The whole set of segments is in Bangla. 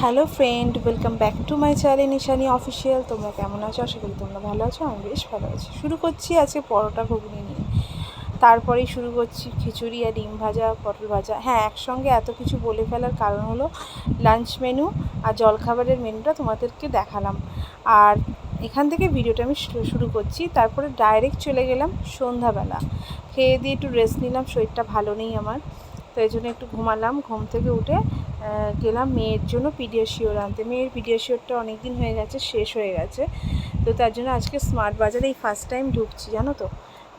Hello friend, welcome back to my channel Nishani official. তোমরা কেমন আছো? আশা করি তোমরা ভালো আছো, আমি বেশ ভালো আছি। শুরু করছি আজকে পরোটা ঘুগনি নিয়ে। তারপরেই শুরু করছি খিচুড়ি আর ডিম ভাজা, পটল ভাজা। হ্যাঁ একসঙ্গে এত কিছু বলে ফেলার কারণ হলো লাঞ্চ মেনু আর জলখাবারের মেনুটা তোমাদেরকে দেখালাম। আর এখান থেকে ভিডিওটা আমি শুরু- করছি। তারপরে ডাইরেক্ট চলে গেলাম সন্ধ্যাবেলা। খেয়ে দিয়ে একটু রেস্ট নিলাম, শরীরটা ভালো নেই আমার। তো এই জন্য একটু ঘুমালাম, ঘুম থেকে উঠে গেলাম মেয়ের জন্য পিডিয়াশিওর আনতে। মেয়ের পিডিয়াশিওরটা অনেক দিন হয়ে গেছে, শেষ হয়ে গেছে। তো তার জন্য আজকে স্মার্ট বাজারে এই ফার্স্ট টাইম ঢুকছি, জানো তো?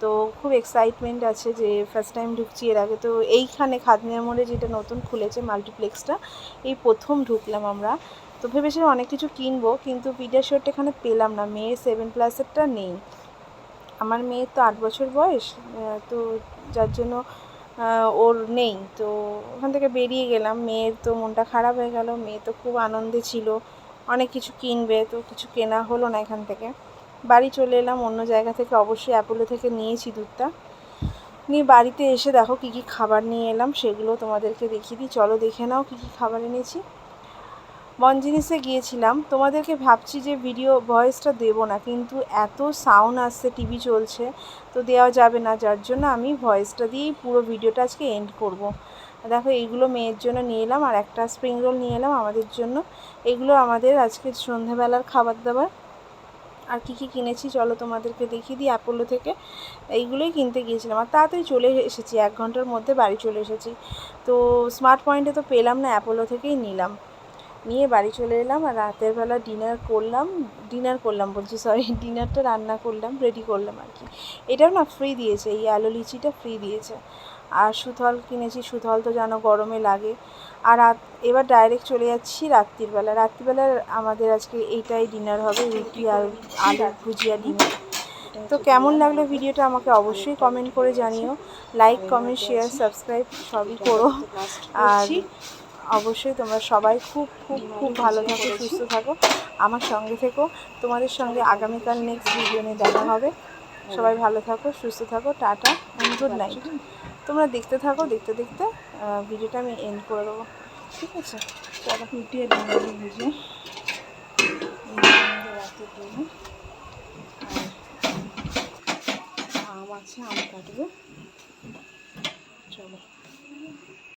তো খুব এক্সাইটমেন্ট আছে যে ফার্স্ট টাইম ঢুকছি এর আগে। তো এইখানে খাদনিয়া মোড়ে যেটা নতুন খুলেছে মাল্টিপ্লেক্সটা এই প্রথম ঢুকলাম আমরা। তো ভেবেছিলাম অনেক কিছু কিনবো, কিন্তু পিডিয়াশিওরটা এখানে পেলাম না। মেয়ের সেভেন প্লাসেরটা নেই। আমার মেয়ের তো আট বছর বয়স তো যার জন্য ওর নেই। তো ওখান থেকে বেরিয়ে গেলাম। মেয়ের তো মনটা খারাপ হয়ে গেল। মেয়ে তো খুব আনন্দে ছিল। অনেক কিছু কিনবে, তো কিছু কেনা হলো না এখান থেকে। বাড়ি চলে এলাম। অন্য জায়গা থেকে অবশ্যই অ্যাপোলো থেকে নিয়েছি দুধটা। নিয়ে বাড়িতে এসে দেখো কী কী খাবার নিয়ে এলাম, সেগুলো তোমাদেরকে দেখিয়ে দিই। চলো দেখে নাও কী কী খাবার এনেছি। মন জিনিসে গিয়েছিলাম, তোমাদেরকে ভাবছি যে ভিডিও ভয়েসটা দেবো না, কিন্তু এত সাউন্ড আসছে টিভি চলছে, তো দেওয়া যাবে না, যার জন্য আমি ভয়েসটা দিয়েই পুরো ভিডিওটা আজকে এন্ড করব। দেখো, এইগুলো মেয়ের জন্য নিয়ে এলাম, আর একটা স্প্রিং রোল নিয়ে এলাম আমাদের জন্য। এগুলো আমাদের আজকে সন্ধ্যাবেলার খাবার দাবার। আর কী কী কিনেছি চলো তোমাদেরকে দেখিয়ে দিই অ্যাপোলো থেকে এইগুলোই কিনতে গিয়েছিলাম। আর তাড়াতাড়ি চলে এসেছি, এক ঘণ্টার মধ্যে বাড়ি চলে এসেছি। তো স্মার্ট পয়েন্টে তো পেলাম না অ্যাপোলো থেকেই নিলাম। নিয়ে বাড়ি চলে এলাম আর রাতের বেলা ডিনার করলাম ডিনার করলাম বলছি সরি ডিনারটা রান্না করলাম রেডি করলাম আর কি। এটাও না ফ্রি দিয়েছে, এই আলু লিচিটা ফ্রি দিয়েছে। আর সুথল কিনেছি, সুথল তো জানো গরমে লাগে। আর এবার ডাইরেক্ট চলে যাচ্ছি রাত্রিবেলা রাত্রিবেলা আমাদের আজকে এইটাই ডিনার হবে, রুটি আর আলু ভুজিয়া ডিনার তো কেমন লাগল ভিডিওটা আমাকে অবশ্যই কমেন্ট করে জানিও। লাইক কমেন্ট শেয়ার সাবস্ক্রাইব সবই করো। আর অবশ্যই তোমরা সবাই খুব খুব খুব ভালো থাকো, সুস্থ থাকো। আমার সঙ্গে থেকো। তোমাদের সঙ্গে আগামীকাল নেক্সট ভিডিও নিয়ে দেখা হবে। সবাই ভালো থাকো, সুস্থ থাকো, টাটা গুড নাইট তোমরা দেখতে থাকো, দেখতে দেখতে ভিডিওটা আমি এন্ড করে দেবো। ঠিক আছে? চলো। ফুটিয়ে দেবো ভিডিও আম আছে, আম কাটবে। চলো।